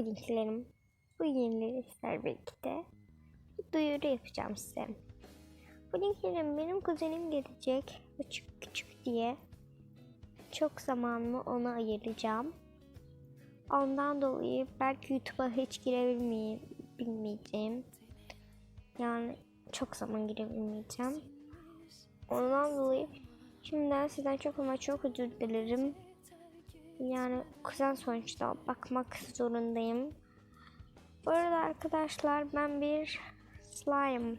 pudinglerim. Bu yenileri sizler birlikte duyuru yapacağım size. Pudinglerim benim kuzenim gelecek. Küçük küçük diye. Çok zamanımı ona ayıracağım. Ondan dolayı belki YouTube'a hiç girebilmeyeceğim. Yani çok zaman girebilmeyeceğim. Ondan dolayı şimdiden sizden çok ama çok özür dilerim. Yani kuzen sonuçta bakmak zorundayım. Bu arada arkadaşlar ben bir slime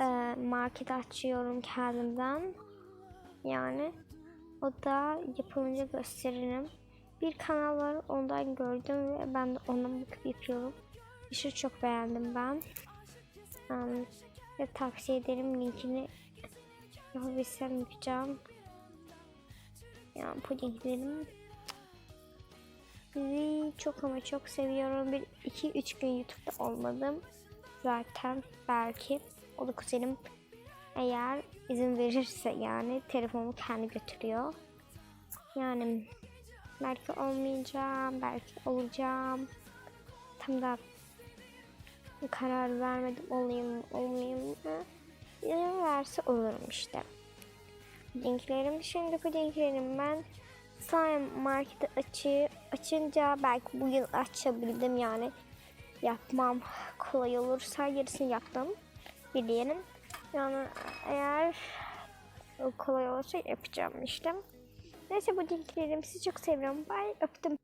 e, market açıyorum kendimden. Yani o da yapılınca gösteririm. Bir kanal var ondan gördüm ve ben de ona bakıp yapıyorum. İşi çok beğendim ben. Um, ve tavsiye ederim linkini yapabilsem yapacağım. Yani pudinglerim sizi çok ama çok seviyorum. Bir iki üç gün YouTube'da olmadım. Zaten belki o da kuzenim eğer izin verirse yani telefonumu kendi götürüyor. Yani belki olmayacağım, belki olacağım. Tam da karar vermedim olayım olmayayım mı. İzin verse olurum işte. Linklerim şimdi bu linklerim ben slime marketi açı, açınca belki bugün açabildim yani yapmam kolay olursa yarısını yaptım biliyorum. Yani eğer kolay olursa yapacağım işte. Neyse bu linklerim sizi çok seviyorum. Bye öptüm.